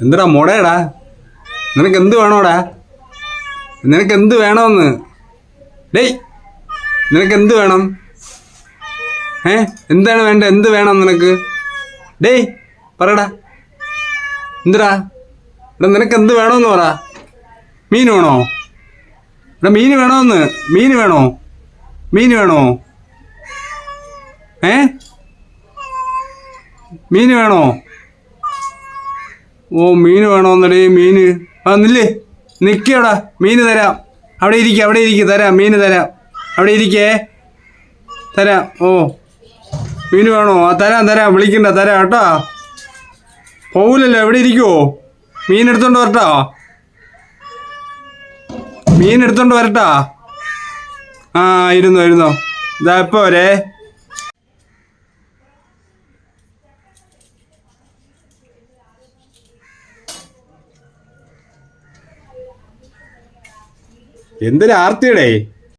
എന്തിടാ മോടേടാ നിനക്ക് എന്ത് വേണോടാ? നിനക്ക് എന്ത് വേണമെന്ന് ഡേയ് നിനക്ക് എന്ത് വേണം? ഏ എന്താണ് വേണ്ട എന്ത് വേണം നിനക്ക്? ഡേയ് പറയടാ എന്തിടാ എടാ നിനക്ക് എന്ത് വേണമെന്ന് പറ. മീൻ വേണോ? എടാ മീൻ വേണമെന്ന് മീൻ വേണോ? മീൻ വേണോ? ഏ? മീൻ വേണോ? ഓ മീൻ വേണോന്നടേ മീൻ ആ നില്ലേ. നിൽക്കടാ മീൻ തരാം. അവിടെ ഇരിക്കുക അവിടെ ഇരിക്കുക തരാം മീൻ തരാം. അവിടെ ഇരിക്കേ. തരാം. ഓ മീൻ വേണോ? ആ തരാം തരാം വിളിക്കണ്ട തരാം കേട്ടോ. പോവില്ലല്ലോ എവിടെ ഇരിക്കുവോ? മീൻ എടുത്തോണ്ട് വരട്ടോ. മീൻ എടുത്തോണ്ട് വരട്ടോ. ആ ഇരുന്നോ ഇരുന്നോ. ഇതാ എപ്പോ വരേ. എന്തൊരു ആർത്തിയടേ?